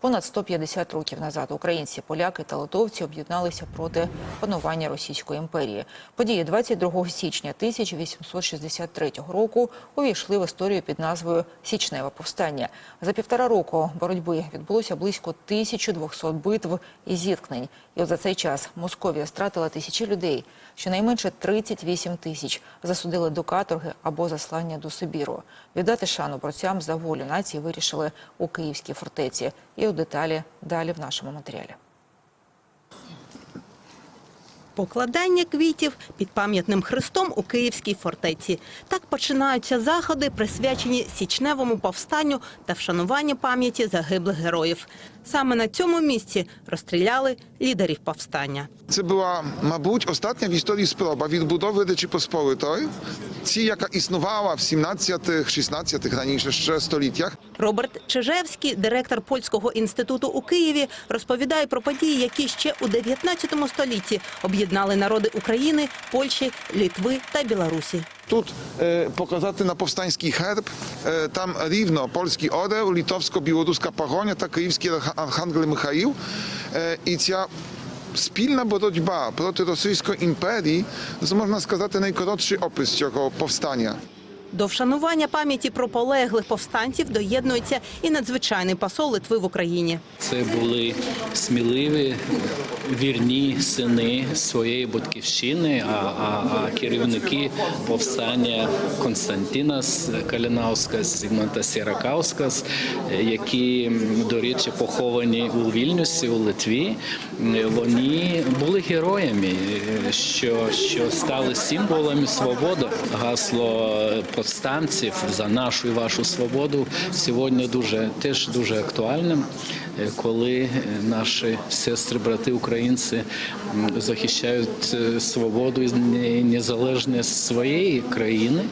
Понад 150 років назад українці, поляки та литовці об'єдналися проти панування Російської імперії. Події 22 січня 1863 року увійшли в історію під назвою Січневе повстання. За півтора року боротьби відбулося близько 1200 битв і зіткнень. І от за цей час Московія стратила тисячі людей. Щонайменше 38 тисяч засудили до каторги або заслання до Сибіру. Віддати шану борцям за волю нації вирішили у Київській фортеці. І деталі далі в нашому матеріалі. Покладання квітів під пам'ятним хрестом у Київській фортеці. Так починаються заходи, присвячені січневому повстанню та вшануванню пам'яті загиблих героїв. Саме на цьому місці розстріляли лідерів повстання. Це була, мабуть, остання в історії спроба відбудови Речі Посполитої, ці, яка існувала в 17-16 раніше ще століттях. Роберт Чижевський, директор польського інституту у Києві, розповідає про події, які ще у 19 столітті об'єднали народи України, Польщі, Літви та Білорусі. Тут е, показати на повстанський герб, е, там рівно польський орел, літовсько-білоруська погоня та київський архангел Михаїл. Е, і ця спільна боротьба проти Російської імперії, це можна сказати найкоротший опис цього повстання. До вшанування пам'яті про полеглих повстанців доєднується і надзвичайний посол Литви в Україні. Це були сміливі, вірні сини своєї батьківщини, а, а, а керівники повстання Константинас Калінаускас, Зігмунта Сіракаускас, які, до речі, поховані у Вільнюсі, у Литві, вони були героями, що, що стали символами свободи. Гасло повстанців за нашу і вашу свободу сьогодні дуже теж дуже актуальним, е, коли наші сестри, брати українці захищають е, свободу і незалежність своєї країни.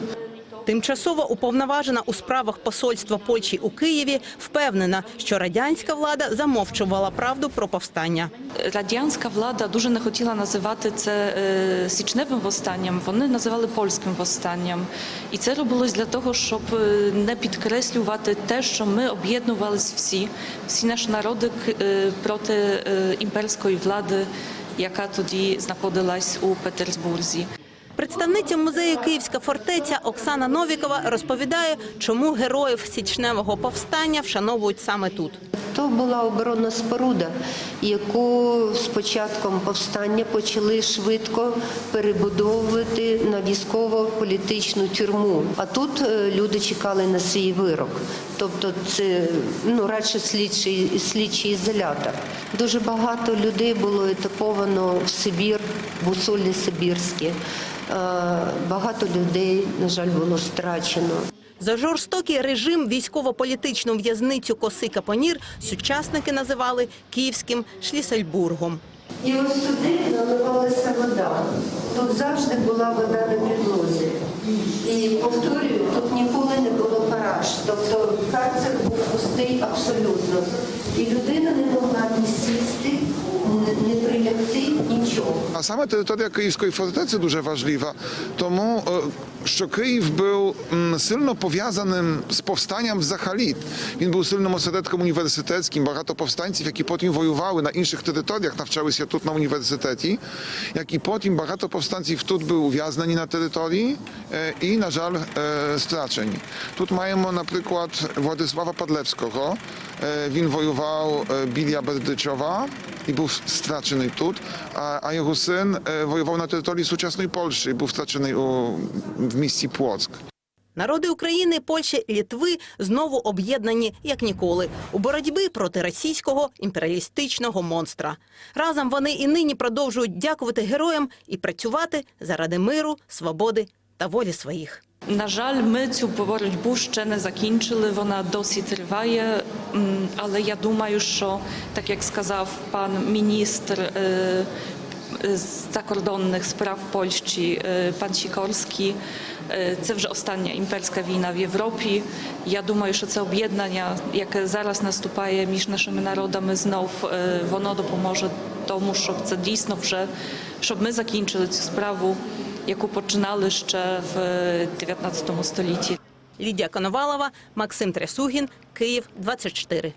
Тимчасово уповноважена у справах посольства Польщі у Києві впевнена, що радянська влада замовчувала правду про повстання. Радянська влада дуже не хотіла називати це е, січневим восстанням. Вони називали польським восстанням, і це робилось для того, щоб е, не підкреслювати те, що ми об'єднувалися всі, всі наші народи е, проти імперської влади, яка тоді знаходилась у Петербурзі. Представниця музею Київська фортеця Оксана Новікова розповідає, чому героїв січневого повстання вшановують саме тут. То була оборонна споруда, яку з початком повстання почали швидко перебудовувати на військово-політичну тюрму. А тут е, люди чекали на свій вирок. Тобто це ну радше слідчий слідчий ізолятор. Дуже багато людей було етаповано в Сибір, в Усолі Сибірське. Е, Багато людей, на жаль, було страчено. За жорстокий режим військово-політичну в'язницю Коси Капонір сучасники називали Київським Шлісельбургом. І ось туди наливалася вода. Тут завжди була вода на підлозі. І повторюю, тут ніколи не було параж. Тобто карцер був пустий абсолютно. І людина не могла ні сісти, нічого. А саме територія Київської фортеці дуже важлива, тому е, що Київ був м, сильно пов'язаним з повстанням взагалі. Він був сильним осередком університетським. Багато повстанців, які потім воювали на інших територіях, навчалися тут на університеті. Як і потім багато повстанців тут були ув'язнені на території е, і, на жаль, е, страчені. Тут маємо, наприклад, Владислава Падлевського. Е, Він воював е, біля Бердичова і був страчений тут, а, а його син е, воював на території сучасної Польщі і був страчений у, в місті Плоцк. Народи України, Польщі, Літви знову об'єднані як ніколи у боротьбі проти російського імперіалістичного монстра. Разом вони і нині продовжують дякувати героям і працювати заради миру, свободи та волі своїх. На жаль, ми цю боротьбу ще не закінчили. Вона досі триває. М, Але я думаю, що так як сказав пан міністр е, з закордонних справ Польщі, е, пан Сікорський, е, це вже остання імперська війна в Європі. Я думаю, що це об'єднання, яке зараз наступає між нашими народами, знов е, воно допоможе тому, щоб це дійсно вже щоб ми закінчили цю справу Яку починали ще в 19 столітті. Лідія Коновалова, Максим Трясугін, Київ, 24.